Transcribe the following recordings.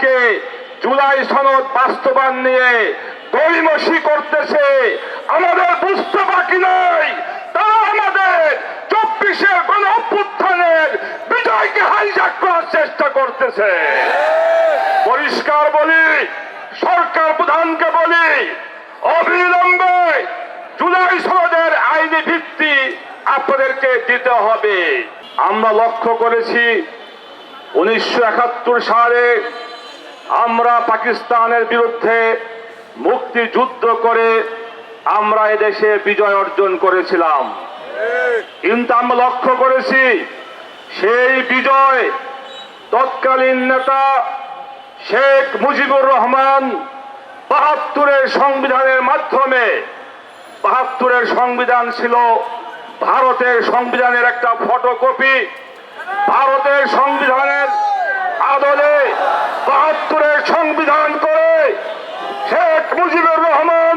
আজকে জুলাই সনদ বাস্তবায়ন নিয়ে গড়িমসি করতেছে আমাদের বুঝতে বাকি নাই। তারা আমাদের চব্বিশে গণ অভ্যুত্থানের বিজয়কে হাইজাক করার চেষ্টা করতেছে। পরিষ্কার বলি, সরকার প্রধানকে বলি, অবিলম্বে জুলাই সনদের আইনি ভিত্তি আপনাদেরকে দিতে হবে। আমরা লক্ষ্য করেছি, উনিশশো একাত্তর সালে আমরা পাকিস্তানের বিরুদ্ধে মুক্তিযুদ্ধ করে আমরা এদেশে বিজয় অর্জন করেছিলাম। কিন্তু আমরা লক্ষ্য করেছি, সেই বিজয় তৎকালীন নেতা শেখ মুজিবুর রহমান বাহাত্তরের সংবিধানের মাধ্যমে, বাহাত্তরের সংবিধান ছিল ভারতের সংবিধানের একটা ফটোকপি। ভারতের সংবিধানের আদলে বাহাত্তরের সংবিধান করে শেখ মুজিবুর রহমান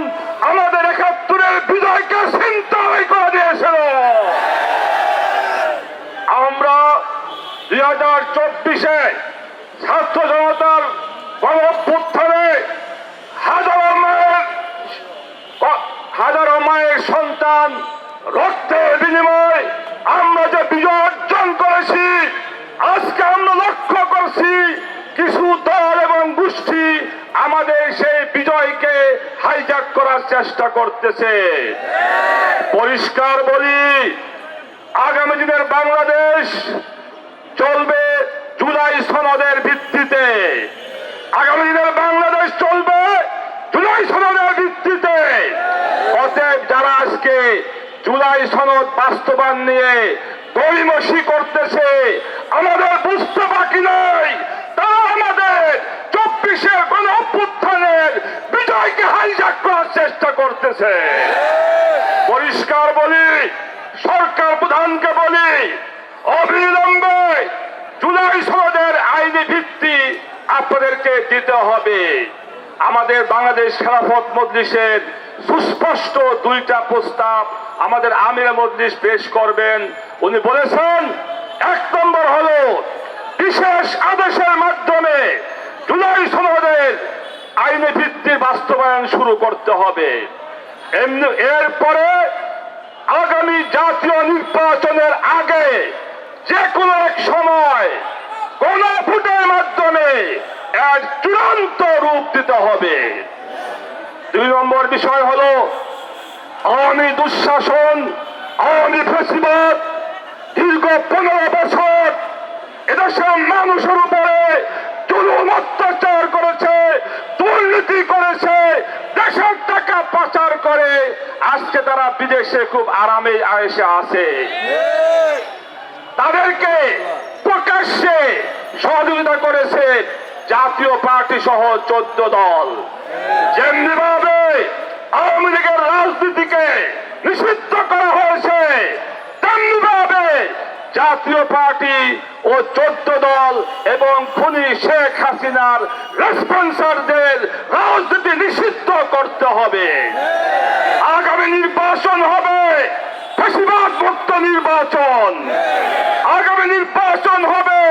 আমাদের একাত্তরের বিজয়কে চিন্তাই করে দিয়েছিল। আমরা দুই হাজার চব্বিশে ছাত্র জনতার গণ অভ্যুত্থানে হাজারো মায়ের হাজারো মায়ের সন্তান রক্তের বিনিময় আমরা যে বিজয় অর্জন করেছি, আজকে আমরা লক্ষ্য করছি কিছু দল এবং গোষ্ঠী আমাদের সেই বিজয়কে হাইজাক করার চেষ্টা করতেছে। পরিষ্কার বলি, আগামী দিনের বাংলাদেশ চলবে জুলাই সনদের ভিত্তিতে। আগামী দিনের বাংলাদেশ চলবে জুলাই সনদের ভিত্তিতে। অতএব যারা আজকে জুলাই সনদ বাস্তবায়ন নিয়ে গড়িমসি করতেছে, আমাদের বুঝতে বাকি নাই। তারা আমাদের চব্বিশে গণ অভ্যুত্থানের বিজয়কে হাইজাক করার চেষ্টা করতেছে। পরিষ্কার বলি, সরকার প্রধানকে বলি, অবিলম্বে জুলাই সনদের আইনি ভিত্তি আপনাদেরকে দিতে হবে। আমাদের বাংলাদেশ খেলাফত মজলিসের সুস্পষ্ট দুইটা প্রস্তাব আমাদের আমির মজলিস পেশ করবেন। উনি বলেছেন, এক নম্বর হল, বিশেষ আদেশের মাধ্যমে জুলাই সনদের আইনি ভিত্তির বাস্তবায়ন শুরু করতে হবে। এমনি এরপরে আগামী জাতীয় নির্বাচনের আগে যে কোনো এক সময় কোন ভোটের মাধ্যমে এর চূড়ান্ত রূপ দিতে হবে। দুই নম্বর বিষয় হলো আওয়ামী দুঃশাসন, আওয়ামী ফেসিবাদ দীর্ঘ পনেরো বছর এদেশের মানুষের উপরে দুর্নীতি করেছে, দেশের টাকা পাচার করে। আজকে তারা বিদেশে খুব আরামে আয়েসে আছে। তাদেরকে প্রকাশ্যে সহযোগিতা করেছে জাতীয় পার্টি সহ চোদ্দ দল। যেমনি ভাবে আওয়ামী লীগের রাজনীতিকে নিষিদ্ধ করা হয়েছে তেমনি ভাবে জাতীয় পার্টি ও চোদ্দ দল এবং খুনি শেখ হাসিনার রেসপন্সারদের রাজনীতি নিষিদ্ধ করতে হবে। আগামী নির্বাচন হবে ফেসিবাদ মুক্ত নির্বাচন। আগামী নির্বাচন হবে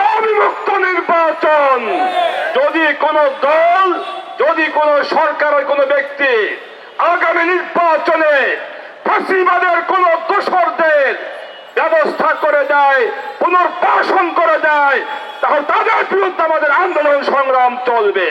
আওয়ামী মুক্ত নির্বাচন। যদি কোন দল, যদি কোন সরকার ওই কোন ব্যক্তি আগামী নির্বাচনে ফাঁসিবাদের কোন দোসরদের ব্যবস্থা করে দেয় পুনর্বাসন করে দেয় তাহলে তাদের বিরুদ্ধে আমাদের আন্দোলন সংগ্রাম চলবে।